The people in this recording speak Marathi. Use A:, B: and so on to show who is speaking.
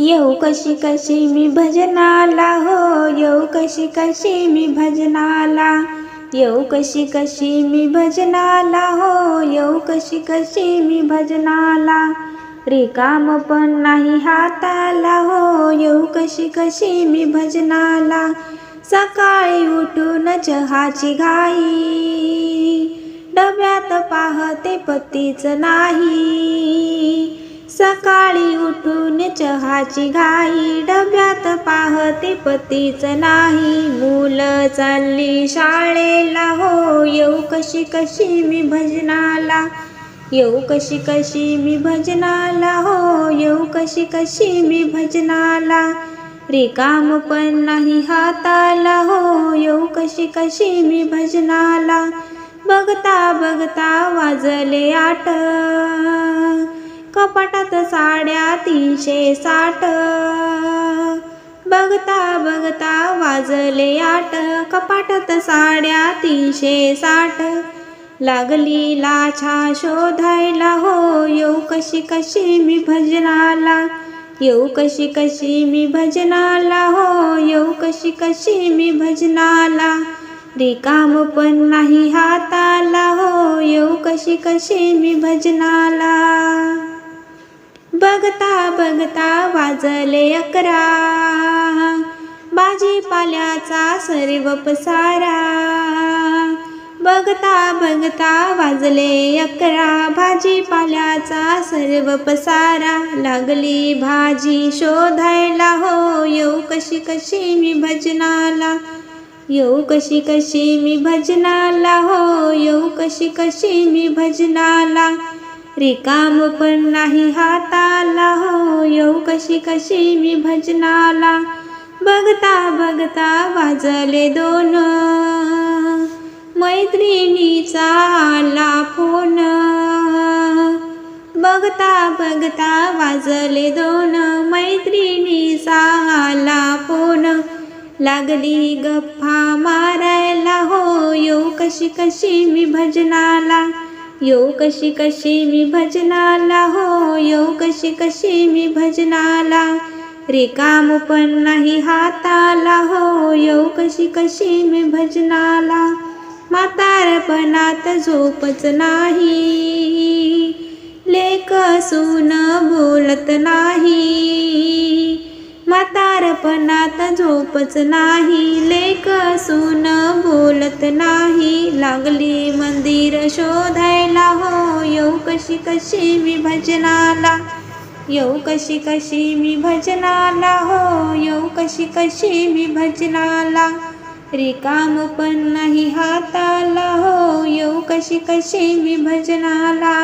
A: येऊ कशी कशी मी भजनाला हो येऊ कशी कशी मी भजनाला. येऊ कशी कशी मी भजनाला हो येऊ कशी कशी मी भजनाला. रिकाम पण नाही हाताला हो येऊ कशी कशी मी भजनाला. सकाळी उठून चहाची घाई डब्यात पाहते पतीच नाही. सकाळी उठून चहाची घाई डब्यात पाहते पतीच नाही. मुलं चालली शाळेला हो येऊ कशी कशी मी भजनाला. येऊ कशी कशी मी भजनाला हो येऊ कशी कशी मी भजनाला. रिकाम पण नाही हाताला हो येऊ कशी कशी मी भजनाला. बघता बघता वाजले आठ. कपाटात साड्या तीनशे साठ. बघता बघता वाजले आठ. कपाटात साड्या तीनशे साठ. लागली लाछा शोधायला हो. येऊ कशी कशी मी भजनाला. येऊ कशी कशी मी भजनाला हो. येऊ कशी कशी मी भजनाला. रिकाम पण नाही हाताला हो. येऊ कशी कशी मी भजनाला. बघता बघता वाजले अकरा. भाजीपाल्याचा सर्व पसारा. बघता बघता वाजले अकरा. भाजीपाल्याचा सर्व पसारा. लागली भाजी शोधायला हो येऊ कशी कशी मी भजनाला. येऊ कशी कशी मी भजनाला हो येऊ कशी कशी मी भजनाला. रिकाम पण नाही हाताला. हो येऊ कशी कशी मी भजनाला. बघता बघता वाजले दोन. मैत्रिणीचा आला फोन. बघता बघता वाजले दोन. मैत्रिणीचा आला फोन. लागली गप्पा मारायला. हो येऊ कशी कशी मी भजनाला. यो कशी कशी मी भजनाला हो यो कशी कशी मी भजनाला. रिकाम पण नाही हाताला हो यो कशी कशी मी भजनाला. म्हातारपणात झोपच नाही. लेख सून बोलत नाही. म्हातारपणात झोपच नाही लेख सून बोलत नाही. लागली मंदिर शोधायला हो येऊ कशी कशी मी भजनाला? येऊ कशी कशी मी भजनाला? हो येऊ कशी कशी मी भजनाला? रिकाम पण नाही हाताला हो येऊ कशी कशी मी भजनाला?